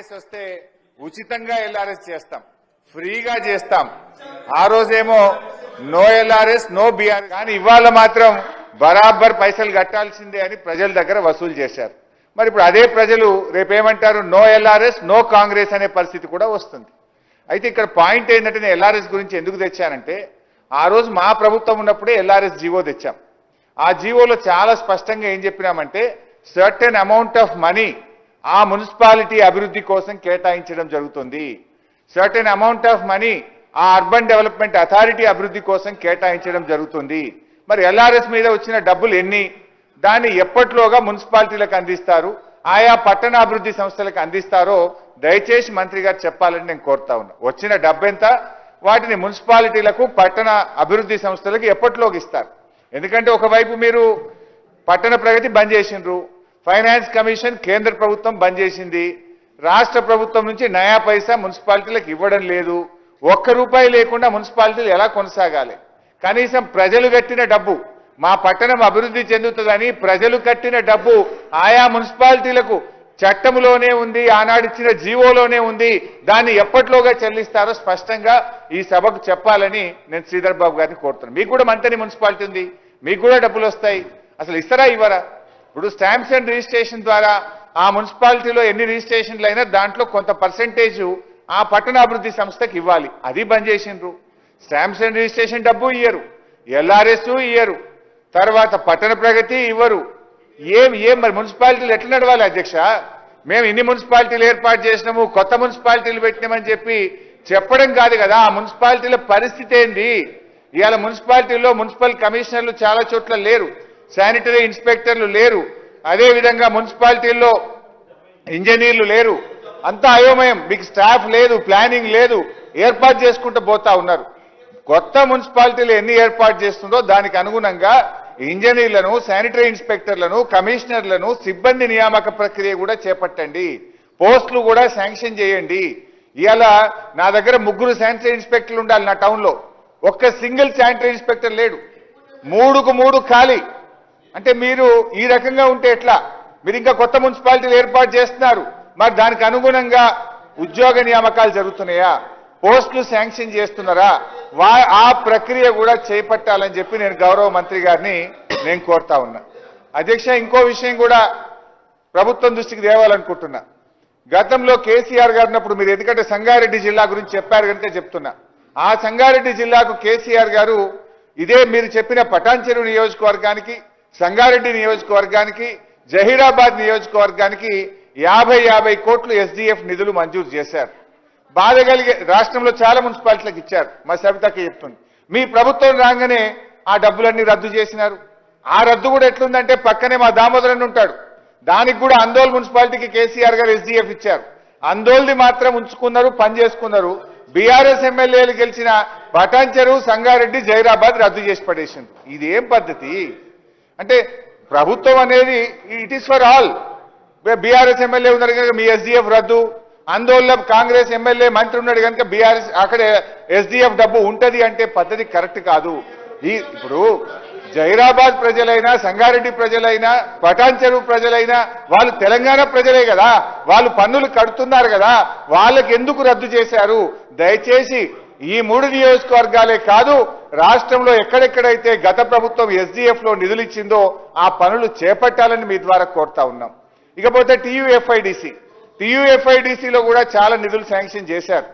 కాంగ్రెస్ వస్తే ఉచితంగా ఎల్ఆర్ఎస్ చేస్తాం. ఫ్రీగా చేస్తాం. ఆ రోజేమో నో ఎల్ఆర్ఎస్ నో బీఆర్ కానీ ఇవాళ మాత్రం బరాబర్ పైసలు కట్టాల్సిందే అని ప్రజల దగ్గర వసూలు చేశారు. మరి ఇప్పుడు అదే ప్రజలు రేపేమంటారు? నో ఎల్ఆర్ఎస్ నో కాంగ్రెస్ అనే పరిస్థితి కూడా వస్తుంది. అయితే ఇక్కడ పాయింట్ ఏంటంటే నేను ఎల్ఆర్ఎస్ గురించి ఎందుకు తెచ్చానంటే ఆ రోజు మా ప్రభుత్వం ఉన్నప్పుడే ఎల్ఆర్ఎస్ జీవో తెచ్చాం. ఆ జీవోలో చాలా స్పష్టంగా ఏం చెప్పినామంటే సర్టెన్ అమౌంట్ ఆఫ్ మనీ ఆ మున్సిపాలిటీ అభివృద్ధి కోసం కేటాయించడం జరుగుతుంది. సర్టెన్ అమౌంట్ ఆఫ్ మనీ ఆ అర్బన్ డెవలప్మెంట్ అథారిటీ అభివృద్ధి కోసం కేటాయించడం జరుగుతుంది. మరి ఎల్ఆర్ఎస్ మీద వచ్చిన డబ్బులు ఎన్ని? దాన్ని ఎప్పట్లోగా మున్సిపాలిటీలకు అందిస్తారు? ఆయా పట్టణ అభివృద్ధి సంస్థలకు అందిస్తారో దయచేసి మంత్రి గారు చెప్పాలని నేను కోరుతా ఉన్నా. వచ్చిన డబ్బెంత? వాటిని మున్సిపాలిటీలకు పట్టణ అభివృద్ధి సంస్థలకు ఎప్పట్లోకి ఇస్తారు? ఎందుకంటే ఒకవైపు మీరు పట్టణ ప్రగతి బంద్ చేసిండ్రు. ఫైనాన్స్ కమిషన్ కేంద్ర ప్రభుత్వం బంద్ చేసింది. రాష్ట్ర ప్రభుత్వం నుంచి నయా పైసా మున్సిపాలిటీలకు ఇవ్వడం లేదు. ఒక్క రూపాయి లేకుండా మున్సిపాలిటీలు ఎలా కొనసాగాలి? కనీసం ప్రజలు కట్టిన డబ్బు మా పట్టణం అభివృద్ధి చెందుతుందని ప్రజలు కట్టిన డబ్బు ఆయా మున్సిపాలిటీలకు చట్టంలోనే ఉంది ఆనాడిచ్చిన జీవోలోనే ఉంది. దాన్ని ఎప్పట్లోగా చెల్లిస్తారో స్పష్టంగా ఈ సభకు చెప్పాలని నేను శ్రీధర్ బాబు గారిని కోరుతున్నాను. మీకు కూడా మంతని మున్సిపాలిటీ ఉంది. మీకు కూడా డబ్బులు వస్తాయి. అసలు ఇస్తారా ఇవ్వరా? ఇప్పుడు స్టాంప్స్ అండ్ రిజిస్ట్రేషన్ ద్వారా ఆ మున్సిపాలిటీలో ఎన్ని రిజిస్ట్రేషన్లు అయినా దాంట్లో కొంత పర్సెంటేజ్ ఆ పట్టణాభివృద్ధి సంస్థకి ఇవ్వాలి. అది బంద్ చేసిండ్రు. స్టాంప్స్ అండ్ రిజిస్ట్రేషన్ డబ్బు ఇయ్యరు. ఎల్ఆర్ఎస్ ఇయ్యరు. తర్వాత పట్టణ ప్రగతి ఇవ్వరు. ఏం ఏం మరి మున్సిపాలిటీలు ఎట్లా నడవాలి అధ్యక్ష? మేము ఇన్ని మున్సిపాలిటీలు ఏర్పాటు చేసినాము కొత్త మున్సిపాలిటీలు పెట్టినామని చెప్పి చెప్పడం కాదు కదా. ఆ మున్సిపాలిటీల పరిస్థితి ఏంది? ఇవాళ మున్సిపాలిటీల్లో మున్సిపల్ కమిషనర్లు చాలా చోట్ల లేరు. శానిటరీ ఇన్స్పెక్టర్లు లేరు. అదే విధంగా మున్సిపాలిటీల్లో ఇంజనీర్లు లేరు. అంతా అయోమయం. మీకు స్టాఫ్ లేదు ప్లానింగ్ లేదు. ఏర్పాటు చేసుకుంటూ పోతా ఉన్నారు. కొత్త మున్సిపాలిటీలు ఎన్ని ఏర్పాటు చేస్తుందో దానికి అనుగుణంగా ఇంజనీర్లను శానిటరీ ఇన్స్పెక్టర్లను కమిషనర్లను సిబ్బంది నియామక ప్రక్రియ కూడా చేపట్టండి. పోస్టులు కూడా శాంక్షన్ చేయండి. ఇవాళ నా దగ్గర ముగ్గురు శానిటరీ ఇన్స్పెక్టర్లు ఉండాలి నా టౌన్లో. ఒక్క సింగిల్ శానిటరీ ఇన్స్పెక్టర్ లేడు. మూడుకు మూడు ఖాళీ. అంటే మీరు ఈ రకంగా ఉంటే ఎట్లా? మీరు ఇంకా కొత్త మున్సిపాలిటీలు ఏర్పాటు చేస్తున్నారు. మరి దానికి అనుగుణంగా ఉద్యోగ నియామకాలు జరుగుతున్నాయా? పోస్టులు శాంక్షన్ చేస్తున్నారా? వా ఆ ప్రక్రియ కూడా చేపట్టాలని చెప్పి నేను గౌరవ మంత్రి గారిని నేను కోరుతా ఉన్నా. అధ్యక్ష ఇంకో విషయం కూడా ప్రభుత్వం దృష్టికి తేవాలనుకుంటున్నా. గతంలో కేసీఆర్ గారు ఉన్నప్పుడు మీరు ఎందుకంటే సంగారెడ్డి జిల్లా గురించి చెప్పారు కనుక చెప్తున్నా. ఆ సంగారెడ్డి జిల్లాకు కేసీఆర్ గారు ఇదే మీరు చెప్పిన పటాన్ చెరువు నియోజకవర్గానికి సంగారెడ్డి నియోజకవర్గానికి జహీరాబాద్ నియోజకవర్గానికి యాభై యాభై కోట్లు ఎస్డిఎఫ్ నిధులు మంజూరు చేశారు. బాధ కలిగే రాష్ట్రంలో చాలా మున్సిపాలిటీలకు ఇచ్చారు. మా సవితకి చెప్తుంది. మీ ప్రభుత్వం రాగానే ఆ డబ్బులన్నీ రద్దు చేసినారు. ఆ రద్దు కూడా ఎట్లుందంటే పక్కనే మా దామోదరన్ ఉంటాడు. దానికి కూడా అందోల్ మున్సిపాలిటీకి కేసీఆర్ గారు ఎస్డిఎఫ్ ఇచ్చారు. అందోల్ది మాత్రం ఉంచుకున్నారు పని చేసుకున్నారు. బీఆర్ఎస్ ఎమ్మెల్యేలు గెలిచిన పటాన్చెరు సంగారెడ్డి జైరాబాద్ రద్దు చేసి పడేసింది ఇది ఏం పద్ధతి? అంటే ప్రభుత్వం అనేది it is for all BRS MLA ఉన్నారు కనుక మీ ఎస్డిఎఫ్ రద్దు. అందువల్ల కాంగ్రెస్ ఎమ్మెల్యే మంత్రి ఉన్నాడు కనుక బీఆర్ఎస్ అక్కడ ఎస్డిఎఫ్ డబ్బు ఉంటది అంటే పద్ధతి కరెక్ట్ కాదు. ఈ ఇప్పుడు జైరాబాద్ ప్రజలైనా సంగారెడ్డి ప్రజలైనా పటాన్ చెరువు ప్రజలైనా వాళ్ళు తెలంగాణ ప్రజలే కదా. వాళ్ళు పన్నులు కడుతున్నారు కదా. వాళ్ళకి ఎందుకు రద్దు చేశారు? దయచేసి ఈ మూడు నియోజకవర్గాలే కాదు రాష్ట్రంలో ఎక్కడెక్కడైతే గత ప్రభుత్వం ఎస్డీఎఫ్లో నిధులు ఇచ్చిందో ఆ పనులు చేపట్టాలని మీ ద్వారా కోరుతా ఉన్నాం. ఇకపోతే టీయూఎఫ్ఐడిసి. టీయూఎఫ్ఐడిసిలో కూడా చాలా నిధులు శాంక్షన్ చేశారు.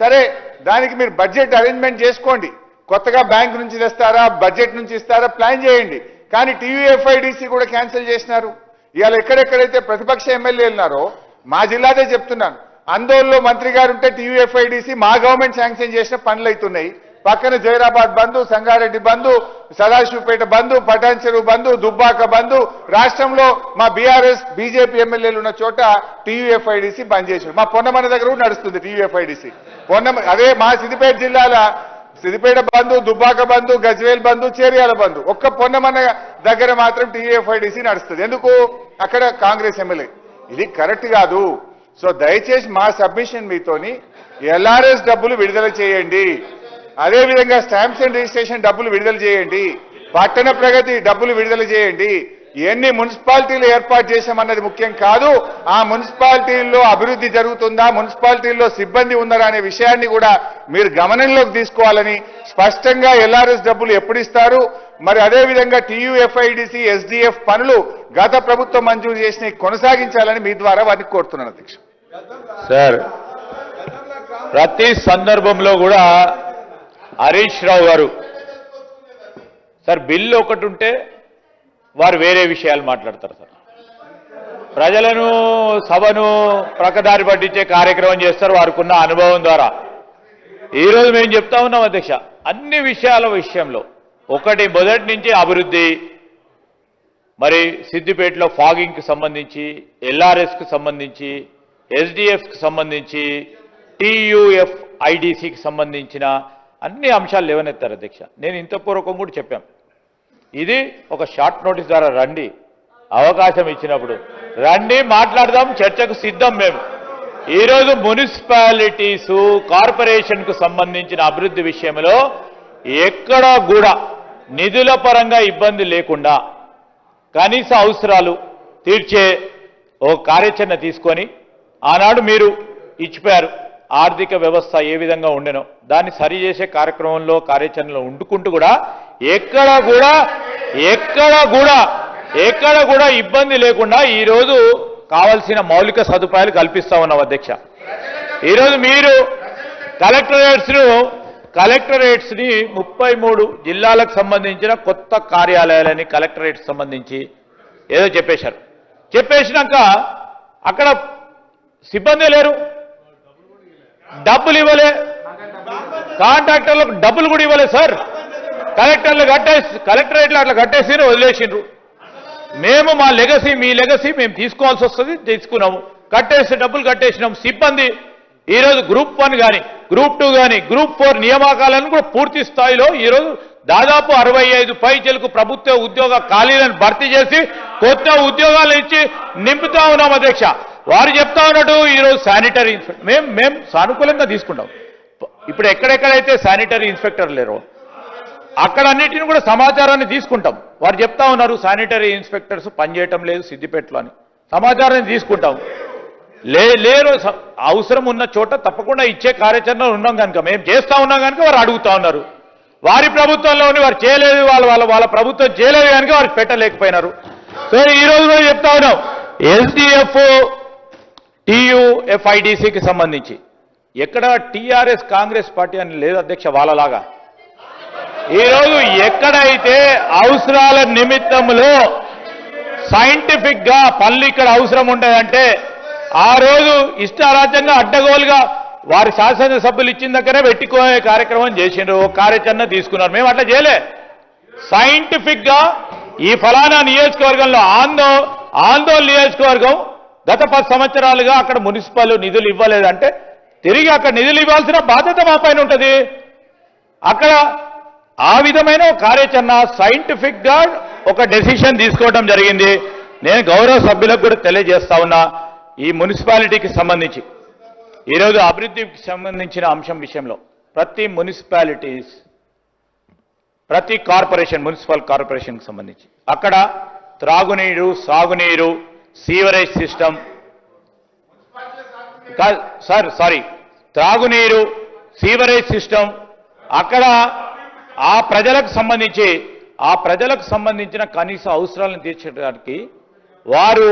సరే దానికి మీరు బడ్జెట్ అరేంజ్మెంట్ చేసుకోండి. కొత్తగా బ్యాంక్ నుంచి తెస్తారా బడ్జెట్ నుంచి ఇస్తారా ప్లాన్ చేయండి. కానీ టీయూఎఫ్ఐడిసి కూడా క్యాన్సిల్ చేసినారు. ఇవాళ ఎక్కడెక్కడైతే ప్రతిపక్ష ఎమ్మెల్యేలున్నారో మా జిల్లాదే చెప్తున్నాను. అందోల్లో మంత్రి గారు ఉంటే టీయూఎఫ్ఐడిసి మా గవర్నమెంట్ శాంక్షన్ చేసిన పనులు అవుతున్నాయి పక్కన జైరాబాద్ బంధు సంగారెడ్డి బంధు సదాశివపేట బంధు పటాన్చెరు బంధు దుబ్బాక బంధు. రాష్ట్రంలో మా బీఆర్ఎస్ బీజేపీ ఎమ్మెల్యేలు ఉన్న చోట టీయూఎఫ్ఐడిసి బంద్ చేశారు. మా పొన్నమన దగ్గర కూడా నడుస్తుంది టీయూఎఫ్ఐడిసి. పొన్నమ అదే మా సిద్దిపేట జిల్లాల సిద్దిపేట బంధు దుబ్బాక బంధు గజ్వేల్ బంధు చేరియాల బంధు. ఒక్క పొన్నమన్న దగ్గర మాత్రం టీయూఎఫ్ఐడిసి నడుస్తుంది. ఎందుకు? అక్కడ కాంగ్రెస్ ఎమ్మెల్యే. ఇది కరెక్ట్ కాదు. సో దయచేసి మా సబ్మిషన్ మీతోని ఎల్ఆర్ఎస్ డబ్బులు విడుదల చేయండి. అదేవిధంగా స్టాంప్స్ అండ్ రిజిస్ట్రేషన్ డబ్బులు విడుదల చేయండి. పట్టణ ప్రగతి డబ్బులు విడుదల చేయండి. ఎన్ని మున్సిపాలిటీలు ఏర్పాటు చేశామన్నది ముఖ్యం కాదు. ఆ మున్సిపాలిటీల్లో అభివృద్ధి జరుగుతుందా మున్సిపాలిటీల్లో సిబ్బంది ఉన్నారా అనే విషయాన్ని కూడా మీరు గమనంలోకి తీసుకోవాలని స్పష్టంగా ఎల్ఆర్ఎస్ డబ్బులు ఎప్పుడు ఇస్తారు? మరి అదేవిధంగా టీయూఎఫ్ఐడిసి ఎస్డిఎఫ్ పనులు గత ప్రభుత్వం మంజూరు చేసినవి కొనసాగించాలని మీ ద్వారా వారిని కోరుతున్నాను అధ్యక్ష సార్ ప్రతి సందర్భంలో కూడా హరీష్ రావు గారు సార్ బిల్లు ఒకటి ఉంటే వారు వేరే విషయాలు మాట్లాడతారు సార్. ప్రజలను సభను ప్రకదారి పట్టించే కార్యక్రమం చేస్తారు వారికి ఉన్న అనుభవం ద్వారా. ఈరోజు మేము చెప్తా ఉన్నాం అధ్యక్ష అన్ని విషయాల విషయంలో. ఒకటి మొదటి నుంచి అభివృద్ధి మరి సిద్దిపేటలో ఫాగింగ్కి సంబంధించి ఎల్ఆర్ఎస్కి సంబంధించి ఎస్డిఎఫ్కి సంబంధించి టీయూఎఫ్ ఐడిసికి సంబంధించిన అన్ని అంశాలు లేవనెత్తారు అధ్యక్ష. నేను ఇంత పూర్వకం కూడా చెప్పాం. ఇది ఒక షార్ట్ నోటీస్ ద్వారా రండి. అవకాశం ఇచ్చినప్పుడు రండి మాట్లాడదాం చర్చకు సిద్ధం మేము. ఈరోజు మున్సిపాలిటీస్ కార్పొరేషన్కు సంబంధించిన అభివృద్ధి విషయంలో ఎక్కడా కూడా నిధుల పరంగా ఇబ్బంది లేకుండా కనీస అవసరాలు తీర్చే ఓ కార్యాచరణ తీసుకొని ఆనాడు మీరు ఇచ్చిపోయారు. ఆర్థిక వ్యవస్థ ఏ విధంగా ఉండెనో దాన్ని సరిచేసే కార్యక్రమంలో కార్యాచరణలో ఉండుకుంటూ కూడా ఎక్కడ కూడా ఎక్కడ కూడా ఎక్కడ కూడా ఇబ్బంది లేకుండా ఈరోజు కావలసిన మౌలిక సదుపాయాలు కల్పిస్తా ఉన్నాం అధ్యక్ష. ఈరోజు మీరు కలెక్టరేట్స్ కలెక్టరేట్స్ని కలెక్టరేట్స్ని ముప్పై మూడు జిల్లాలకు సంబంధించిన కొత్త కార్యాలయాలని కలెక్టరేట్ సంబంధించి ఏదో చెప్పేశారు. చెప్పేసినాక అక్కడ సిబ్బంది లేరు. డబ్బులు ఇవ్వలే. కాంట్రాక్టర్లకు డబ్బులు కూడా ఇవ్వలే సార్. కలెక్టర్లు కట్టేసి కలెక్టరేట్లు అట్లా కట్టేసి వదిలేసిండ్రు మేము మా లెగసీ మీ లెగసీ మేము తీసుకోవాల్సి వస్తుంది తీసుకున్నాము. కట్టేసి డబ్బులు కట్టేసినాం సిబ్బంది ఈరోజు గ్రూప్ వన్ కానీ గ్రూప్ టూ కానీ గ్రూప్ ఫోర్ నియామకాలను కూడా పూర్తి స్థాయిలో ఈరోజు దాదాపు అరవై ఐదు పైచలకు ప్రభుత్వ ఉద్యోగ ఖాళీలను భర్తీ చేసి కొత్త ఉద్యోగాలు ఇచ్చి నింపుతా ఉన్నాం అధ్యక్ష. వారు చెప్తా ఉన్నట్టు ఈరోజు శానిటరీ ఇన్స్పెక్టర్. మేము మేము సానుకూలంగా తీసుకుంటాం. ఇప్పుడు ఎక్కడెక్కడైతే శానిటరీ ఇన్స్పెక్టర్ లేరో అక్కడ అన్నిటిని కూడా సమాచారాన్ని తీసుకుంటాం. వారు చెప్తా ఉన్నారు శానిటరీ ఇన్స్పెక్టర్స్ పనిచేయటం లేదు సిద్దిపేటలో అని. సమాచారాన్ని తీసుకుంటాం. లే లేరు అవసరం ఉన్న చోట తప్పకుండా ఇచ్చే కార్యాచరణ ఉన్నాం కనుక మేము చేస్తా ఉన్నాం కనుక వారు అడుగుతా ఉన్నారు. వారి ప్రభుత్వంలోని వారు చేయలేదు వాళ్ళ వాళ్ళ వాళ్ళ ప్రభుత్వం చేయలేదు కనుక వారు పెట్టలేకపోయినారు. సో ఈ కూడా చెప్తా ఉన్నాం. ఎస్డిఎఫ్ టీయుఎఫ్ఐడిసికి సంబంధించి. ఎక్కడ టీఆర్ఎస్ కాంగ్రెస్ పార్టీ అని లేదు అధ్యక్ష వాళ్ళలాగా. ఈరోజు ఎక్కడైతే అవసరాల నిమిత్తంలో సైంటిఫిక్గా పనులు ఇక్కడ అవసరం ఉండదంటే ఆ రోజు ఇష్టారాజ్యంగా అడ్డగోలుగా వారి శాసనసభ్యులు ఇచ్చిన దగ్గరే పెట్టుకునే కార్యక్రమం చేసిండ్రు. ఓ కార్యాచరణ తీసుకున్నారు. మేము అట్లా చేయలే. సైంటిఫిక్గా ఈ ఫలానా నియోజకవర్గంలో ఆందో ఆందోళన నియోజకవర్గం గత పది సంవత్సరాలుగా అక్కడ మున్సిపల్ నిధులు ఇవ్వలేదంటే తిరిగి అక్కడ నిధులు ఇవ్వాల్సిన బాధ్యత మా పైన ఉంటుంది. అక్కడ ఆ విధమైన కార్యాచరణ సైంటిఫిక్గా ఒక డెసిషన్ తీసుకోవడం జరిగింది. నేను గౌరవ సభ్యులకు కూడా తెలియజేస్తా ఉన్నా ఈ మున్సిపాలిటీకి సంబంధించి. ఈరోజు అభివృద్ధికి సంబంధించిన అంశం విషయంలో ప్రతి మున్సిపాలిటీస్ ప్రతి కార్పొరేషన్ మున్సిపల్ కార్పొరేషన్కి సంబంధించి. అక్కడ త్రాగునీరు సాగునీరు సీవరేజ్ సిస్టమ్. సార్ సారీ త్రాగునీరు సీవరేజ్ సిస్టమ్. అక్కడ ఆ ప్రజలకు సంబంధించి ఆ ప్రజలకు సంబంధించిన కనీస అవసరాలను తీర్చడానికి వారు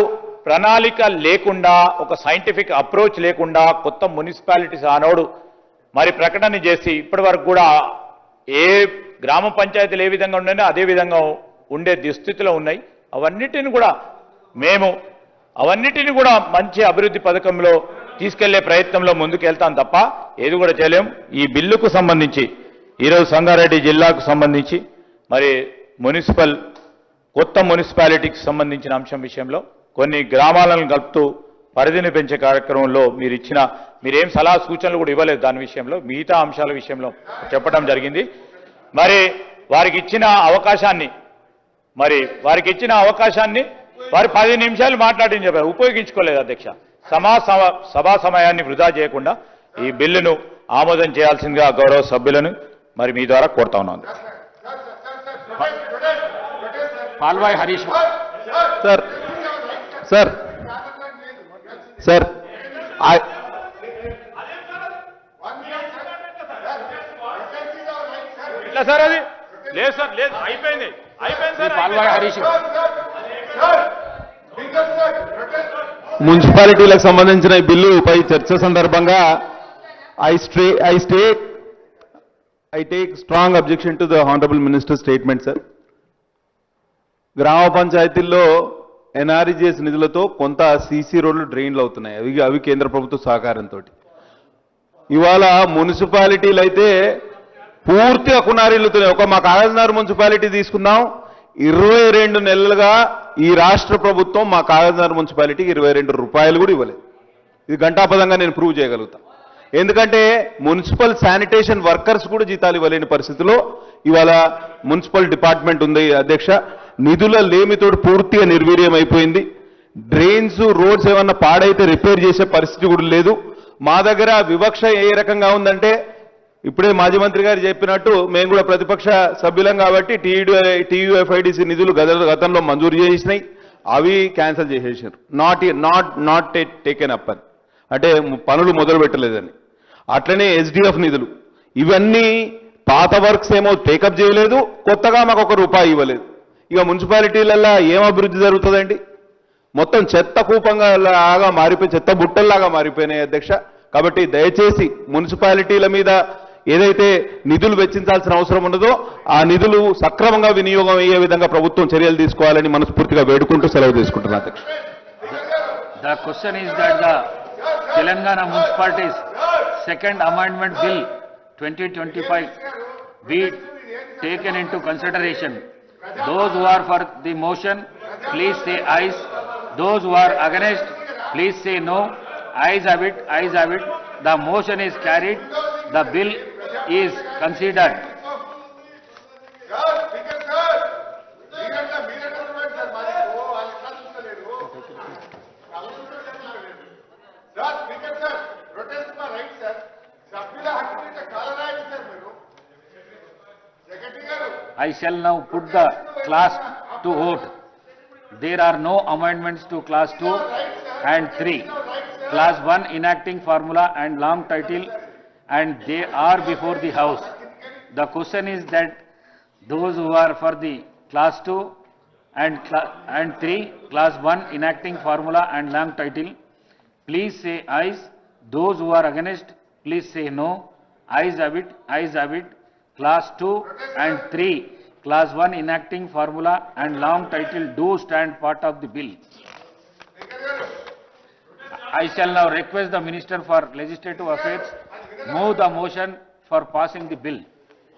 ప్రణాళిక లేకుండా ఒక సైంటిఫిక్ అప్రోచ్ లేకుండా కొత్త మున్సిపాలిటీస్ ఆనోడు మరి ప్రకటన చేసి ఇప్పటి వరకు కూడా ఏ గ్రామ పంచాయతీలు ఏ విధంగా ఉన్నాయో అదే విధంగా ఉండే దుస్థితిలో ఉన్నాయి. అవన్నిటిని కూడా మేము అవన్నిటిని కూడా మంచి అభివృద్ధి పథకంలో తీసుకెళ్ళే ప్రయత్నంలో ముందుకెళ్తాం తప్ప ఏది కూడా చేయలేం. ఈ బిల్లుకు సంబంధించి ఈరోజు సంగారెడ్డి జిల్లాకు సంబంధించి మరి మున్సిపల్ కొత్త మున్సిపాలిటీకి సంబంధించిన అంశం విషయంలో కొన్ని గ్రామాలను కలుపుతూ పరిధిని పెంచే కార్యక్రమంలో మీరు ఇచ్చిన మీరేం సలహా సూచనలు కూడా ఇవ్వలేదు దాని విషయంలో మిగతా అంశాల విషయంలో చెప్పడం జరిగింది. మరి వారికి ఇచ్చిన అవకాశాన్ని మరి వారికి ఇచ్చిన అవకాశాన్ని వారు పది నిమిషాలు మాట్లాడి చెప్పారు ఉపయోగించుకోలేదు అధ్యక్ష సమా సభా సమయాన్ని వృధా చేయకుండా ఈ బిల్లును ఆమోదం చేయాల్సిందిగా గౌరవ సభ్యులను మరి మీ ద్వారా కోరుతా ఉన్నాను Palvai Harish sir sir sir sir అది లేదు సార్ లేదు అయిపోయింది అయిపోయింది సార్ పాల్వాడ హరీష్ మున్సిపాలిటీలకు సంబంధించిన ఈ బిల్లుపై చర్చ సందర్భంగా I stay I state I take strong objection to the honourable minister statement sir. గ్రామ పంచాయతీల్లో ఎన్ఆర్జీఎస్ నిధులతో కొంత సీసీ రోడ్లు డ్రైన్లు అవుతున్నాయి. అవి అవి కేంద్ర ప్రభుత్వ సహకారంతో ఇవాళ మున్సిపాలిటీలు అయితే పూర్తిగా కునారిల్లుతున్నాయి. ఒక మా కాగజ్నగర్ మున్సిపాలిటీ తీసుకుందాం. ఇరవై రెండు నెలలుగా ఈ రాష్ట్ర ప్రభుత్వం మా కాగజ్నగర్ మున్సిపాలిటీకి ఇరవై రెండు రూపాయలు కూడా ఇవ్వలేదు. ఇది గంటాపదంగా నేను ప్రూవ్ చేయగలుగుతా. ఎందుకంటే మున్సిపల్ శానిటేషన్ వర్కర్స్ కూడా జీతాలు ఇవ్వలేని పరిస్థితిలో ఇవాళ మున్సిపల్ డిపార్ట్మెంట్ ఉంది అధ్యక్ష. నిధుల లేమితోడు పూర్తిగా నిర్వీర్యం అయిపోయింది. డ్రైన్స్ రోడ్స్ ఏమన్నా పాడైతే రిపేర్ చేసే పరిస్థితి కూడా లేదు. మా దగ్గర వివక్ష ఏ రకంగా ఉందంటే ఇప్పుడే మాజీ మంత్రి గారు చెప్పినట్టు మేము కూడా ప్రతిపక్ష సభ్యులం కాబట్టి టీయూ టీయూఎఫ్ఐడిసి నిధులు గత- గతంలో మంజూరు చేసినాయి. అవి క్యాన్సిల్ చేసేసారు not not not taken up అని. అంటే పనులు మొదలు పెట్టలేదని. అట్లనే ఎస్డిఎఫ్ నిధులు. ఇవన్నీ పాత వర్క్స్ ఏమో టేకప్ చేయలేదు. కొత్తగా మాకు ఒక రూపాయి ఇవ్వలేదు. ఇక మున్సిపాలిటీలల్లో ఏం అభివృద్ధి జరుగుతుందండి? మొత్తం చెత్త కూపంగా లాగా మారిపోయి చెత్త బుట్టల్లాగా మారిపోయినాయి అధ్యక్ష. కాబట్టి దయచేసి మున్సిపాలిటీల మీద ఏదైతే నిధులు వెచ్చించాల్సిన అవసరం ఉండదో ఆ నిధులు సక్రమంగా వినియోగం అయ్యే విధంగా ప్రభుత్వం చర్యలు తీసుకోవాలని మనస్ఫూర్తిగా వేడుకుంటూ సెలవు తీసుకుంటున్నా అధ్యక్షన్ Telangana municipalities second amendment bill twenty twenty five be taken in to consideration those war for the motion please say ayes those war against please say no ayes have it ayes have it the motion is carried the bill is considered. I shall now put the class to vote. There are no amendments to class 2 and 3. Class 1 enacting formula and long title and they are before the house. The question is that those who are for the class two and cla- and three, class one enacting formula and long title, please say ayes. Those who are against, please say no. Ayes have it, ayes have it. Class two and three, class one enacting formula and long title do stand part of the bill. I shall now request the Minister for Legislative Affairs move the motion for passing the bill.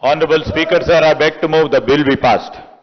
Honorable Speaker, sir, I beg to move the bill be passed.